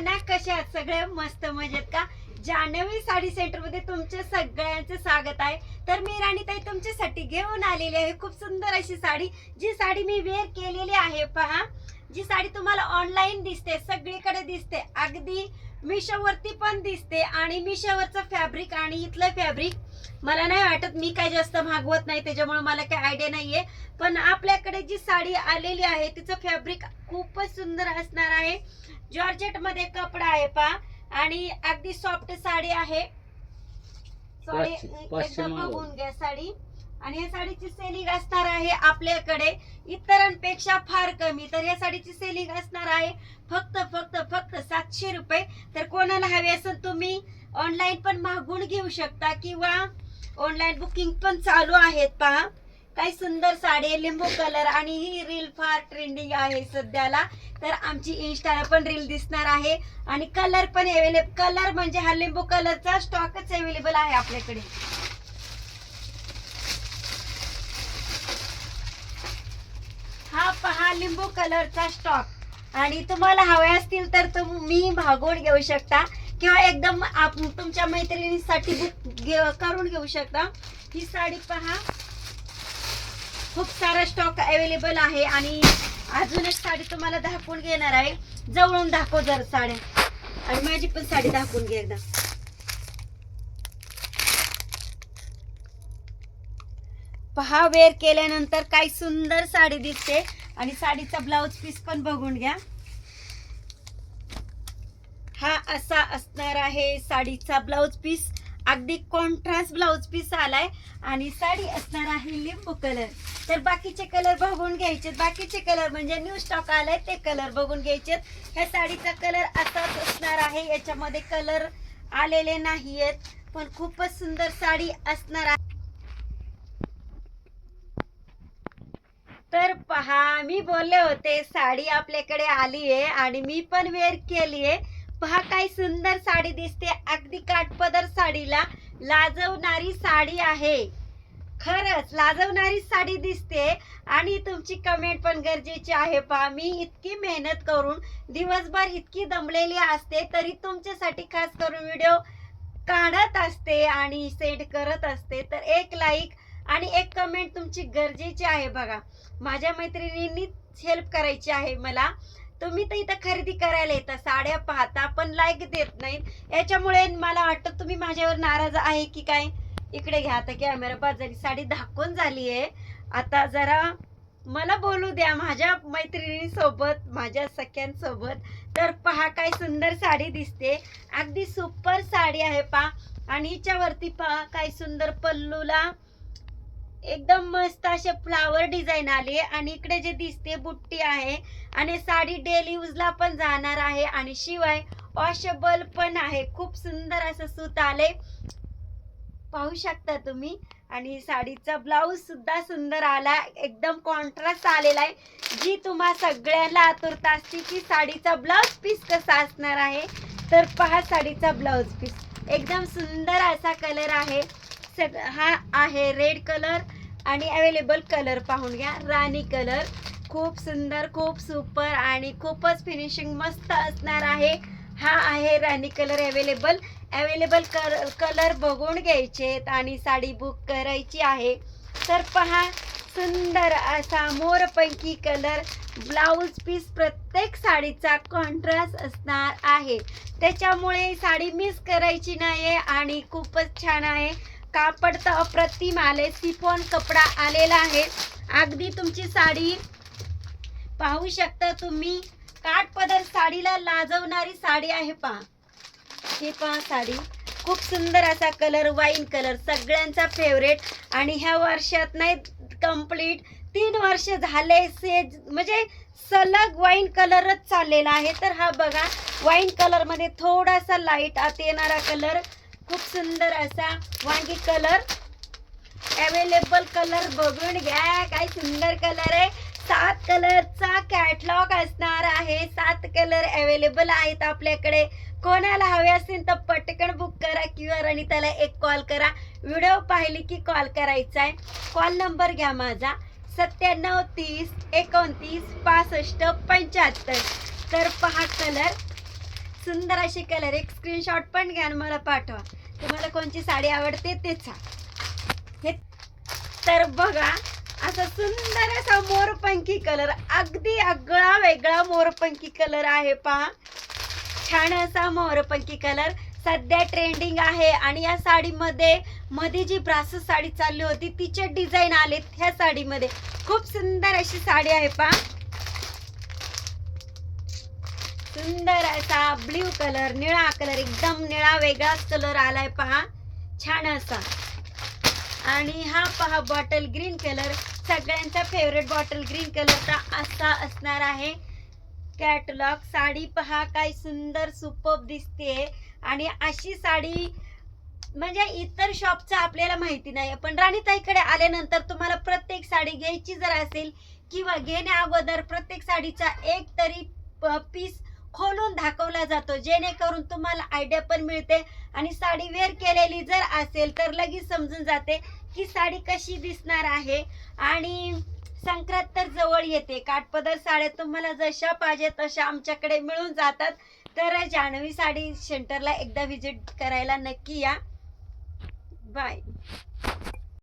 ना कशा सगळे मस्त मजेत का? जान्हवी साडी सेंटरमध्ये तुमचे सगळ्यांचे स्वागत आहे. तर मी राणीताई तुमच्यासाठी घेऊन आलेली आहे खूप सुंदर अशी साडी. जी साडी मी वेअर केलेली आहे पहा. जी साडी तुम्हाला ऑनलाईन दिसते सगळीकडे दिसते. अगदी मिशोवरती पण दिसते आणि मिशोवरचं फॅब्रिक आणि इथलं फॅब्रिक मला नाही वाटत मी काय जास्त भागवत नाही त्याच्यामुळे मला काही आयडिया नाहीये. पण आपल्याकडे जी साडी आलेली आहे तिचं फॅब्रिक खूपच सुंदर असणार आहे. जॉर्जेटमध्ये कपडा आहे पा आणि अगदी सॉफ्ट साडी आहे. पाचशे एकदम. बघून घ्या साडी. आणि या साडीची सेलिंग असणार आहे आपल्याकडे. इतरांपेक्षा फार कमी. तर या साडीची सेलिंग असणार आहे फक्त फक्त फक्त सातशे रुपये. तर कोणाला हवे असेल तुम्ही ऑनलाईन पण मागून घेऊ शकता किंवा ऑनलाईन बुकिंग पण चालू आहेत पहा. काही सुंदर साडी आहे, लिंबू कलर आणि ही रील फार ट्रेंडिंग आहे सध्याला. तर आमची इन्स्टाला पण रील दिसणार आहे. आणि कलर पण अवेलेबल कलर म्हणजे हा लिंबू कलरचा स्टॉकच अवेलेबल आहे आपल्याकडे हा पहा लिंबू कलरचा स्टॉक आणि तुम्हाला हवे असतील तर तुम्ही भागवून घेऊ शकता. किंवा एकदम आप- तुमच्या मैत्रिणीसाठी बुक करून घेऊ शकता. ही साडी पहा. खूप सारा स्टॉक अवेलेबल आहे आणि अजून एक साडी तुम्हाला दाखवून घेणार आहे. जवळून दाखव जर साड्या आणि माझी पण साडी दाखवून घे एकदा. पहा वेअर केल्यानंतर काय सुंदर साडी दिसते. आणि साडीचा ब्लाउज पीस पण बघून घ्या. हा असा असणार आहे साडीचा ब्लाउज पीस. अगदी कॉन्ट्रास्ट ब्लाउज पीस आलाय. आणि साडी असणार आहे लिंबू कलर. तर बाकीचे कलर बघून घ्यायचे. बाकीचे कलर म्हणजे न्यू स्टॉक आलाय ते कलर बघून घ्यायचे. ह्या साडीचा कलर असाच असणार आहे. याच्यामध्ये कलर आलेले नाहीयेत. पण खूपच सुंदर साडी असणार आहे. तर पहा मी बोलले होते साडी आपल्याकडे आली आहे आणि मी पण वेअर केली आहे पहा काय सुंदर साडी दिसते. अगदी काठपदर साडीला लाजवणारी साडी आहे. खरंच लाजवणारी साडी दिसते आणि तुमची कमेंट पण गरजेची आहे. पहा मी इतकी मेहनत करून दिवसभर इतकी दमलेली असते तरी तुमच्यासाठी खास करून व्हिडिओ काढत असते आणि सेंड करत असते. तर एक लाईक आणि एक कमेंट तुमची गरजेची आहे बघा. माझ्या मैत्रिणींनीच हेल्प करायची आहे मला. तुम्ही तर इथं खरेदी करायला येता साड्या पाहता पण लाईक देत नाहीत. याच्यामुळे मला वाटतं तुम्ही माझ्यावर नाराज आहे की काय? इकडे घ्या आता कॅमेरा पाच झाली साडी धाकून झाली आहे आता जरा मला बोलू द्या माझ्या मैत्रिणीसोबत माझ्या सख्यांसोबत. तर पहा काय सुंदर साडी दिसते. अगदी सुपर साडी आहे पहा. आणि हिच्यावरती पहा काय सुंदर पल्लूला एकदम मस्त असे फ्लावर डिझाईन आले आणि इकडे जे दिसते बुट्टी आहे आणि साडी डेली यूजला पण जाणार आहे आणि शिवाय वॉशेबल पण आहे. खूप सुंदर असं सूत आले पाहू शकता तुम्ही. आणि साडीचा ब्लाऊज सुद्धा सुंदर आला. एकदम कॉन्ट्रास्ट आलेला आहे. जी तुम्हा सगळ्यांना आतुरता असते की साडीचा ब्लाऊज पीस कसा असणार आहे? तर पहा साडीचा ब्लाऊज पीस एकदम सुंदर असा कलर आहे. सग हा आहे रेड कलर आणि अवेलेबल कलर पाहून घ्या. राणी कलर खूप सुंदर खूप सुपर आणि खूपच फिनिशिंग मस्त असणार आहे. हा आहे राणी कलर अवेलेबल अवेलेबल कलर बघून घ्यायचे आणि साडी बुक करायची आहे. तर पहा सुंदर असा मोरपंखी कलर ब्लाऊज पीस प्रत्येक साडीचा कॉन्ट्रास्ट असणार आहे. त्याच्यामुळे साडी मिस करायची नाही आणि खूपच छान आहे. कापड तर अप्रतिम आले सिफॉन कपडा आलेला आहे. अगदी तुमची साडी पाहू शकता तुम्ही. काठपदर साडीला लाजवणारी साडी आहे पहा. हे पहा साडी. खूप सुंदर असा कलर वाईन कलर सगळ्यांचा फेवरेट आणि ह्या वर्षात नाही कंप्लीट तीन वर्ष झाले से म्हणजे सलग वाईन कलरच चाललेला आहे. तर हा बघा वाईन कलरमध्ये थोडासा लाइट आत येणारा कलर. खूप सुंदर असा वांगी कलर. अवेलेबल कलर बघून घ्या. काय सुंदर कलर आहे. सात कलरचा कॅटलॉग असणार आहे. सात कलर अवेलेबल आहेत आपल्याकडे. कोणाला हवे असेल तर पटकन बुक करा. किंवा रणिताला एक कॉल करा. व्हिडिओ पाहिली की कॉल करायचा आहे कॉल नंबर घ्या माझा. सत्त्याण्णव तीस एकोणतीस पासष्ट पंच्याहत्तर. तर पहा कलर सुंदर असे कलर एक स्क्रीनशॉट पण घ्या आणि मला पाठवा. तुम्हाला कोणची साडी आवडते तेच हे तर बघा असा सुंदर असा मोरपंखी कलर अगदी आगळा वेगळा मोरपंखी कलर आहे पहा. छान असा मोरपंखी कलर सध्या ट्रेंडिंग आहे आणि या साडीमध्ये मध्ये जी ब्रासस साडी चालली होती तिचे डिझाईन आलेत ह्या साडीमध्ये. खूप सुंदर अशी साडी आहे पहा. सुंदर असा ब्ल्यू कलर निळा कलर एकदम निळा वेगळाच कलर आलाय पहा. छान असा. आणि हा पहा बॉटल ग्रीन कलर. सगळ्यांचा फेवरेट बॉटल ग्रीन कलरचा असा असणार आहे. कॅटलॉग साडी पहा काय सुंदर सुपब दिसते आणि अशी साडी म्हणजे इतर शॉपचं आपल्याला माहिती नाही पण राणीताईकडे आल्यानंतर तुम्हाला प्रत्येक साडी घ्यायची जर असेल किंवा घेण्या अगोदर प्रत्येक साडीचा एक तरी पीस खोलून दाखवला जातो. जेणेकरून तुम्हाला आयडिया पण मिळते आणि साडी वेअर केलेली जर असेल तर लगेच समजून जाते ही साडी कशी दिसणार आहे. आणि संक्रांत तर जवळ येते. काठपदर साड्या तुम्हाला जशा पाहिजे तशा आमच्याकडे मिळून जातात. तर जान्हवी साडी सेंटरला एकदा व्हिजिट करायला नक्की या. बाय